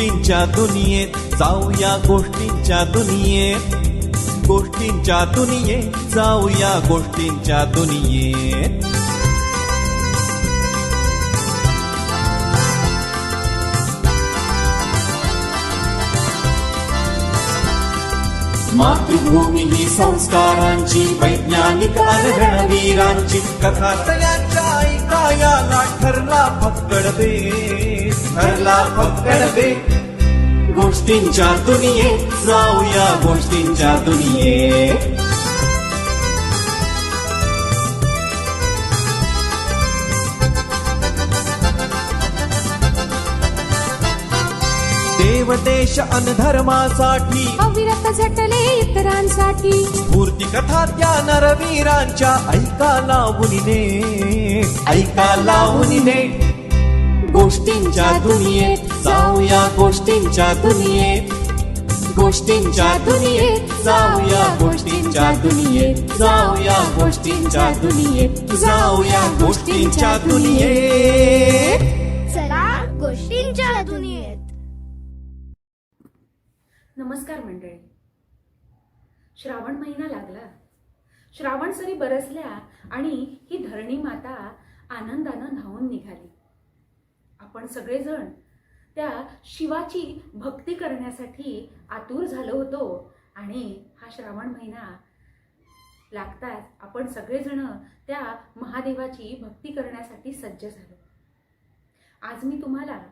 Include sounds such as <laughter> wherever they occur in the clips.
गोष्टींच्या दुनियेत जाऊया गोष्टींच्या दुनियेत. गोष्टींच्या दुनियेत जाऊया गोष्टींच्या दुनियेत. मातृभूमी ही संस्कारांची वैज्ञानिक वीरांची कथा तयाच्या ऐकायाला ठरला फक्कड बेस ठरला फक्कड बेस गोष्टींच्या दुनिये जाऊया गोष्टींच्या दुनिये देव देश अन धर्मासाठी अविरत झटले इतरांसाठी. स्फूर्ती कथा त्या नरवीरांच्या ऐका लावून ऐका लावून गोष्टींच्या दुनियेत जाऊया गोष्टींच्या दुनियेत. गोष्टींच्या दुनियेत जाऊया गोष्टींच्या दुनियेत. जाऊया गोष्टींच्या दुनियेत. जाऊया गोष्टींच्या दुनियेत. चला गोष्टींच्या दुनियेत. नमस्कार मंडळी. श्रावण महिना लागला. श्रावण सरी बरसल्या आणि ही धरणी माता आनंदानं धावून निघाली. आपण सगळेजण त्या शिवाची भक्ती करण्यासाठी आतुर झालो होतो आणि हा श्रावण महिना लागताच आपण सगळेजण त्या महादेवाची भक्ती करण्यासाठी सज्ज झालो. आज मी तुम्हाला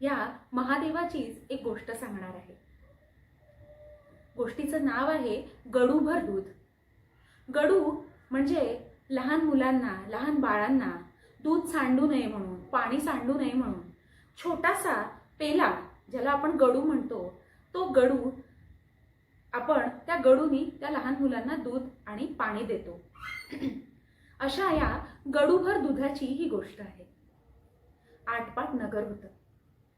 या महादेवाचीच एक गोष्ट सांगणार आहे. गोष्टीचं नाव आहे गडूभर दूध. गडू म्हणजे लहान मुलांना लहान बाळांना दूध सांडू नये म्हणून पाणी सांडू नये म्हणून. छोटासा पेला ज्याला आपण गडू म्हणतो तो गडू आपण त्या गडूनी त्या लहान मुलांना दूध आणि पाणी देतो. अशा या गडूभर दुधाची ही गोष्ट आहे. आटपाट नगर होतं.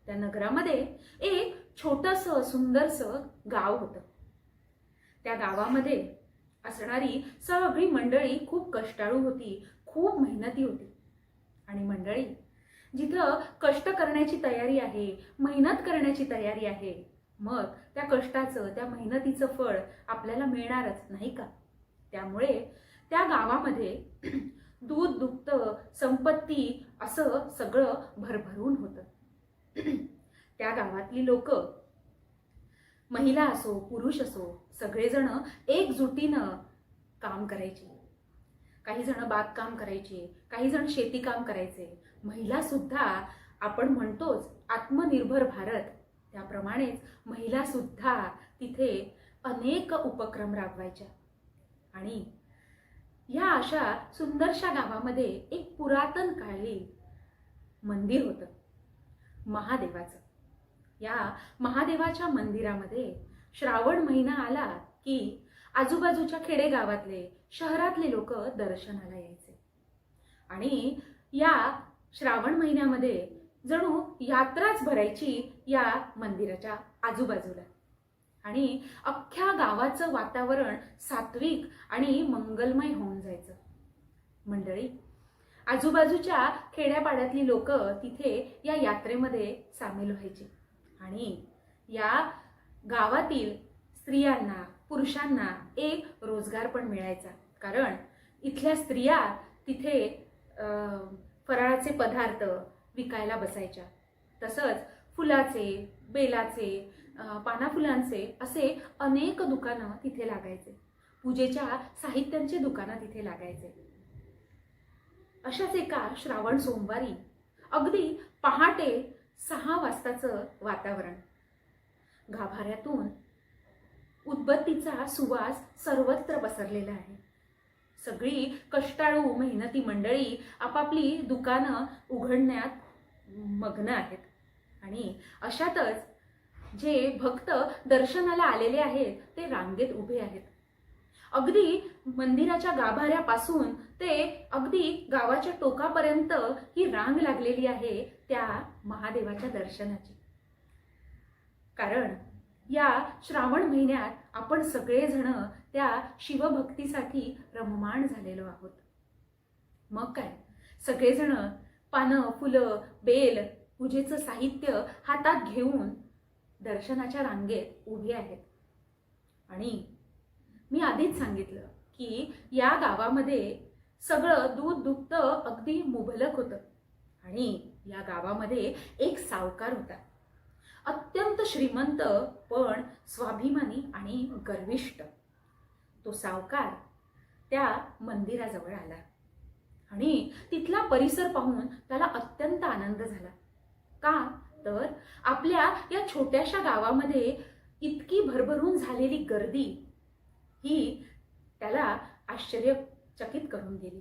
त्या नगरामध्ये एक छोटंसं सुंदरसं गाव होतं. त्या गावामध्ये असणारी सगळी मंडळी खूप कष्टाळू होती खूप मेहनती होती. आणि मंडळी जिथं कष्ट करण्याची तयारी आहे मेहनत करण्याची तयारी आहे मग त्या कष्टाचं त्या मेहनतीचं फळ आपल्याला मिळणारच नाही का? त्यामुळे त्या गावामध्ये <clears throat> दूध दुप्त संपत्ती असं सगळं भरभरून होतं. <clears throat> त्या गावातली लोक महिला असो पुरुष असो सगळेजण एकजुटीनं काम करायचे. काही जण बागकाम करायचे काही जण शेती काम करायचे. महिला सुद्धा आपण म्हणतोच आत्मनिर्भर भारत. त्याप्रमाणेच महिला सुद्धा तिथे अनेक उपक्रम राबवायच्या. आणि या अशा सुंदरशा गावामध्ये एक पुरातन काळी मंदिर होतं. महादेवाचं. या महादेवाच्या मंदिरामध्ये श्रावण महिना आला की आजूबाजूच्या खेडेगावातले शहरातले लोक दर्शनाला यायचे. आणि या श्रावण महिन्यामध्ये जणू यात्राच भरायची या मंदिराच्या आजूबाजूला. आणि अख्ख्या गावाचं वातावरण सात्विक आणि मंगलमय होऊन जायचं. मंडळी आजूबाजूच्या खेड्यापाड्यातली लोक तिथे या यात्रेमध्ये सामील व्हायची. आणि या गावातील स्त्रियांना पुरुषांना एक रोजगार पण मिळायचा. कारण इथल्या स्त्रिया तिथे फराळाचे पदार्थ विकायला बसायच्या. तसंच फुलाचे बेलाचे पानाफुलांचे असे अनेक दुकानं तिथे लागायचे. पूजेच्या साहित्यांचे दुकानं तिथे लागायचे. अशाच एका श्रावण सोमवारी अगदी पहाटे सहा वाजताचं वातावरण. गाभाऱ्यातून उदबत्तीचा सुवास सर्वत्र पसरलेला आहे. सगळी कष्टाळू मेहनती मंडळी आपापली दुकानं उघडण्यात मग्न आहेत. आणि अशातच जे भक्त दर्शनाला आलेले आहेत ते रांगेत उभे आहेत. अगदी मंदिराच्या गाभाऱ्यापासून ते अगदी गावाच्या टोकापर्यंत ही रांग लागलेली आहे त्या महादेवाच्या दर्शनाची. कारण या श्रावण महिन्यात आपण सगळेजण त्या शिवभक्तीसाठी रममाण झालेलो आहोत. मग काय? सगळेजण पानं फुलं बेल पूजेचं साहित्य हातात घेऊन दर्शनाच्या रांगेत उभे आहेत. आणि मी आधीच सांगितलं की या गावामध्ये सगळं दूध दुभतं अगदी मुबलक होतं. आणि या गावामध्ये एक सावकार होता. अत्यंत श्रीमंत पण स्वाभिमानी आणि गर्विष्ट. तो सावकार त्या मंदिराजवळ आला. आणि तिथला परिसर पाहून त्याला अत्यंत आनंद झाला. का? तर आपल्या या छोट्याशा गावामध्ये इतकी भरभरून झालेली गर्दी ही त्याला आश्चर्यचकित करून गेली.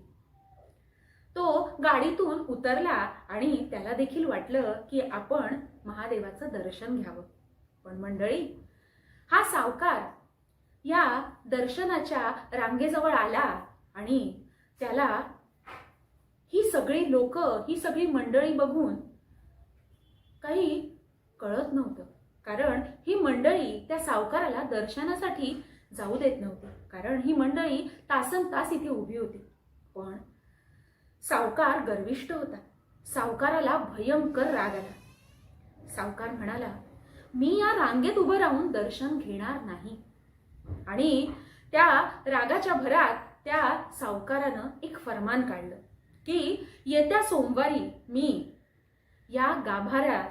तो गाडीतून उतरला आणि त्याला देखील वाटलं की आपण महादेवाचं दर्शन घ्यावं. पण मंडळी हा सावकार या दर्शनाच्या रांगेजवळ आला आणि त्याला ही सगळी लोक ही सगळी मंडळी बघून काही कळत नव्हतं. कारण ही मंडळी त्या सावकाराला दर्शनासाठी जाऊ देत नव्हती. कारण ही मंडळी तासन तास इथे उभी होती. पण सावकार गर्विष्ट होता. सावकाराला भयंकर राग आला. सावकार म्हणाला मी या रांगेत उभं राहून दर्शन घेणार नाही. आणि त्या रागाच्या भरात त्या सावकारानं एक फरमान काढलं की येत्या सोमवारी मी या गाभाऱ्यात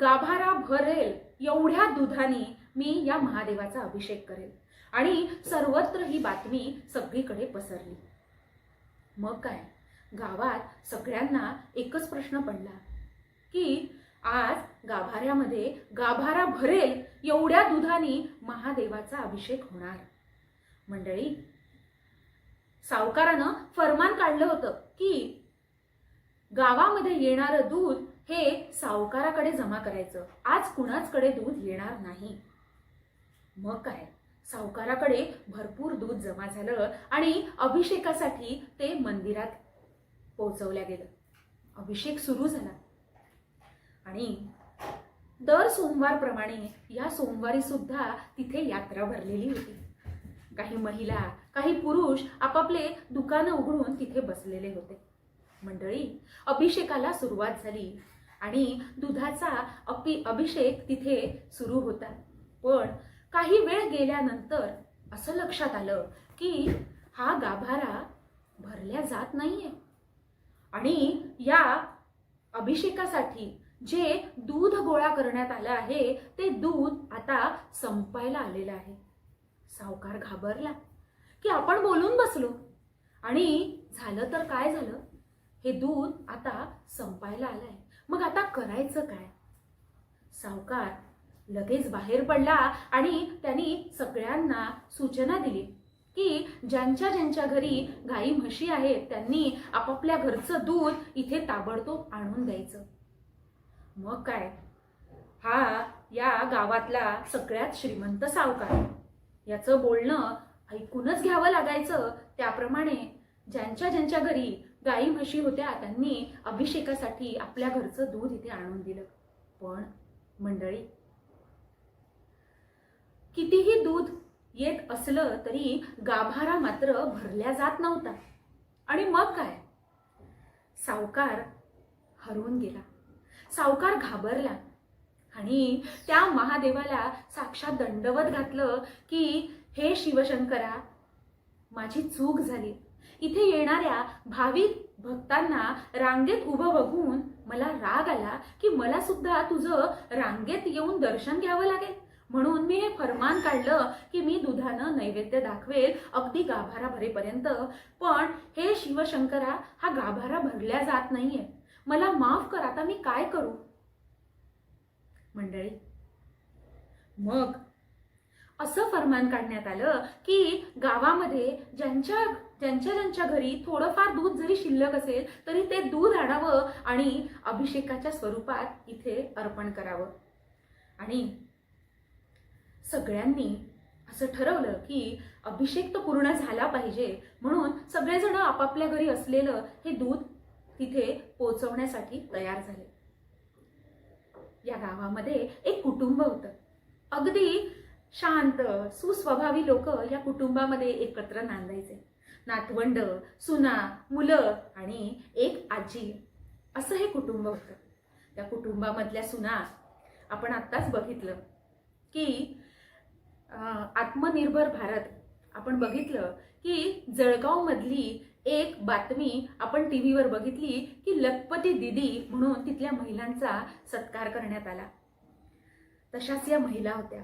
गाभारा भरेल एवढ्या दुधाने मी या महादेवाचा अभिषेक करेल. आणि सर्वत्र ही बातमी सगळीकडे पसरली. मग काय? गावात सगळ्यांना एकच प्रश्न पडला की आज गाभाऱ्यामध्ये गाभारा भरेल एवढ्या दुधाने महादेवाचा अभिषेक होणार. मंडळी सावकारानं फरमान काढलं होतं की गावामध्ये येणारं दूध हे सावकाराकडे जमा करायचं. आज कुणाचकडे दूध येणार नाही? मग काय? सावकाराकडे भरपूर दूध जमा झालं आणि अभिषेकासाठी ते मंदिरात पोहोचवल्या गेलं. अभिषेक सुरू झाला. आणि दर सोमवारप्रमाणे या सोमवारी सुद्धा तिथे यात्रा भरलेली होती. काही महिला काही पुरुष आपापले दुकानं उघडून तिथे बसलेले होते. मंडळी अभिषेकाला सुरुवात झाली आणि दुधाचा अपि अभिषेक तिथे सुरू होता. पण काही वेळ गेल्यानंतर असं लक्षात आलं की हा गाभारा भरल्या जात नाहीये. आणि या अभिषेकासाठी जे दूध गोळा करण्यात आलं आहे ते दूध आता संपायला आलेलं आहे. सावकार घाबरला की आपण बोलून बसलो. आणि झालं तर काय झालं? हे दूध आता संपायला आलंय. मग आता करायचं काय? सावकार लगेच बाहेर पडला आणि त्यांनी सगळ्यांना सूचना दिली की ज्यांच्या ज्यांच्या घरी गाई म्हशी आहेत त्यांनी आपापल्या घरचं दूध इथे ताबडतोब आणून द्यायचं. मग काय? हा या गावातला सगळ्यात श्रीमंत सावकार. याचं बोलणं ऐकूनच घ्यावं लागायचं. त्याप्रमाणे ज्यांच्या ज्यांच्या घरी गाई म्हशी होत्या त्यांनी अभिषेकासाठी आपल्या घरचं दूध इथे आणून दिलं. पण मंडळी कितीही दूध येत असलं तरी गाभारा मात्र भरल्या जात नव्हता. आणि मग काय? सावकार हरवून गेला. सावकार घाबरला. आणि त्या महादेवाला साक्षात दंडवत घातलं की हे शिवशंकरा माझी चूक झाली. इथे येणाऱ्या भाविक भक्तांना रांगेत उभं बघून मला राग आला की मला सुद्धा तुझं रांगेत येऊन दर्शन घ्यावं लागेल. म्हणून मी हे फरमान काढलं की मी दुधानं नैवेद्य दाखवेल अगदी गाभारा भरेपर्यंत पण हे शिवशंकरा हा गाभारा भरल्या जात नाहीये. मला माफ कर आता मी काय करू? मंडळी मग असं फरमान काढण्यात आलं की गावामध्ये ज्यांच्या ज्यांच्या ज्यांच्या घरी थोडंफार दूध जरी शिल्लक असेल तरी ते दूध आणावं आणि अभिषेकाच्या स्वरूपात इथे अर्पण करावं. आणि सगळ्यांनी असं ठरवलं की अभिषेक तर पूर्ण झाला पाहिजे. म्हणून सगळेजण आपापल्या घरी असलेलं हे दूध तिथे पोचवण्यासाठी तयार झाले. या गावामध्ये एक कुटुंब होतं. अगदी शांत सुस्वभावी लोक या कुटुंबामध्ये एकत्र नांदायचे. नातवंड सुना मुलं आणि एक आजी. असं हे कुटुंब होतं. त्या कुटुंबामधल्या सुना आपण आत्ताच बघितलं की आत्मनिर्भर भारत. आपण बघितलं की जळगावमधली एक बातमी आपण टी व्हीवर बघितली की लखपती दिदी म्हणून तिथल्या महिलांचा सत्कार करण्यात आला. तशाच या महिला होत्या.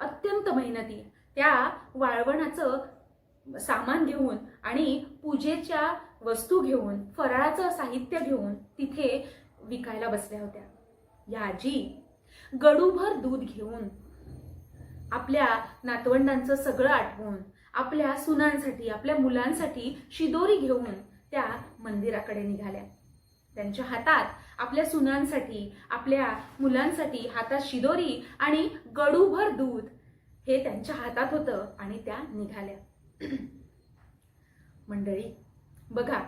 अत्यंत मेहनती. त्या वाळवणाचं सामान घेऊन आणि पूजेच्या वस्तू घेऊन फराळाचं साहित्य घेऊन तिथे विकायला बसल्या होत्या. या आजी गडूभर दूध घेऊन आपल्या नातवंडांचं सगळं आठवून आपल्या सुनांसाठी आपल्या मुलांसाठी शिदोरी घेऊन त्या मंदिराकडे निघाल्या. त्यांच्या हातात आपल्या सुनांसाठी आपल्या मुलांसाठी हातात शिदोरी आणि गडूभर दूध हे त्यांच्या हातात होतं आणि त्या निघाल्या. <clears throat> मंडळी बघा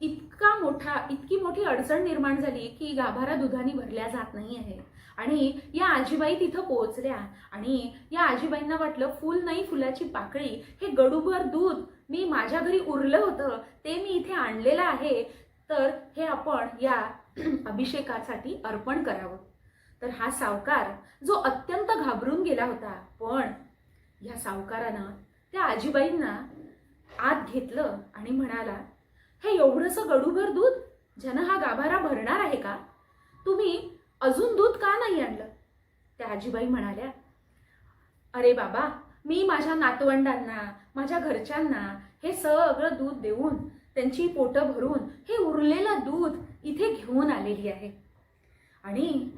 इतका मोठा इतकी मोठी अडचण निर्माण झाली की गाभारा दुधाने भरल्या जात नाही आहे आणि या आजीबाई तिथं पोहोचल्या. आणि या आजीबाईंना वाटलं फुल नाही फुलाची पाकळी. हे गडूभर दूध. मी माझ्या घरी उरलं होतं. ते मी इथे आणलेलं आहे. तर हे आपण या <clears throat> अभिषेकासाठी अर्पण करावं. तर हा सावकार जो अत्यंत घाबरून गेला होता. पण या सावकारानं त्या आजीबाईंना आत घेतलं आणि म्हणाला हे एवढंसं गडूभर दूध? ज्यानं हा गाभारा भरणार आहे का? तुम्ही अजून दूध का नाही आणलं? त्या आजीबाई म्हणाल्या अरे बाबा मी माझ्या नातवंडांना माझ्या घरच्यांना हे सगळं दूध देऊन त्यांची पोटं भरून हे उरलेलं दूध इथे घेऊन आलेली आहे. आणि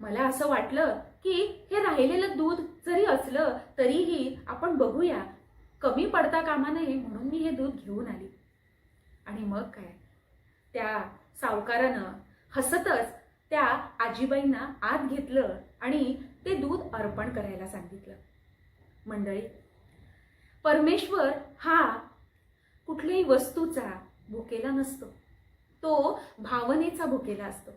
मला असं वाटलं की हे राहिलेलं दूध जरी असलं तरीही आपण बघूया कमी पडता कामा नये म्हणून मी हे दूध घेऊन आली. आणि मग काय? त्या सावकारानं हसतच त्या आजीबाईंना आत घेतलं आणि ते दूध अर्पण करायला सांगितलं. मंडळी परमेश्वर हा कुठल्याही वस्तूचा भुकेला नसतो. तो भावनेचा भुकेला असतो.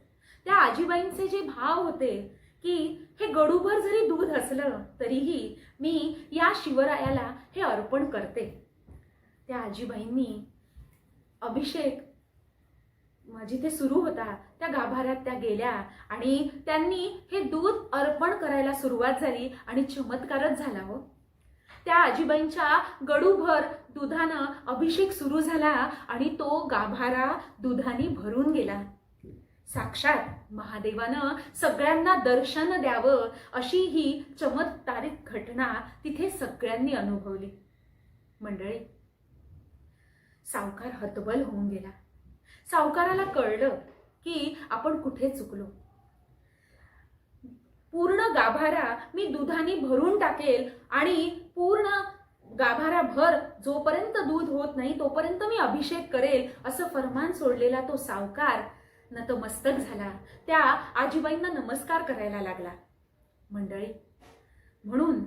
त्या आजीबाईंचे जे भाव होते की हे गडूभर जरी दूध असलं तरीही मी या शिवरायाला हे अर्पण करते. त्या आजीबाईंनी अभिषेक जिथे सुरू होता. त्या गाभाऱ्यात त्या गेल्या आणि त्यांनी हे दूध अर्पण करायला सुरुवात झाली आणि चमत्कारच झाला हो. त्या आजीबाईंच्या गडूभर दुधानं अभिषेक सुरू झाला आणि तो गाभारा दुधाने भरून गेला. साक्षात महादेवानं सगळ्यांना दर्शन द्यावं अशी ही चमत्कारिक घटना तिथे सगळ्यांनी अनुभवली. मंडळी सावकार हतबल होऊन गेला. सावकाराला कळलं की आपण कुठे चुकलो. पूर्ण गाभारा मी दुधाने भरून टाकेल आणि पूर्ण गाभारा भर जोपर्यंत दूध होत नाही तोपर्यंत मी अभिषेक करेल असं फरमान सोडलेला तो सावकार नतमस्तक झाला. त्या आजीबाईंना नमस्कार करायला लागला. मंडळी म्हणून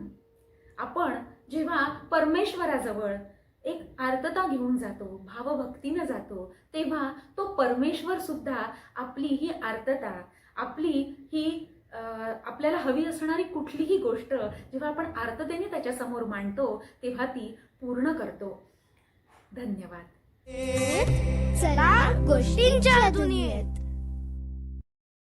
आपण जेव्हा परमेश्वराजवळ एक आर्तता घेऊन जातो भावभक्तीनं जातो तेव्हा तो परमेश्वर सुद्धा आपली ही आर्तता आपली ही आपल्याला हवी असणारी कुठलीही गोष्ट जेव्हा आपण आर्ततेने त्याच्यासमोर मांडतो तेव्हा ती पूर्ण करतो. धन्यवाद. चला गोष्टींच्या दुनियेत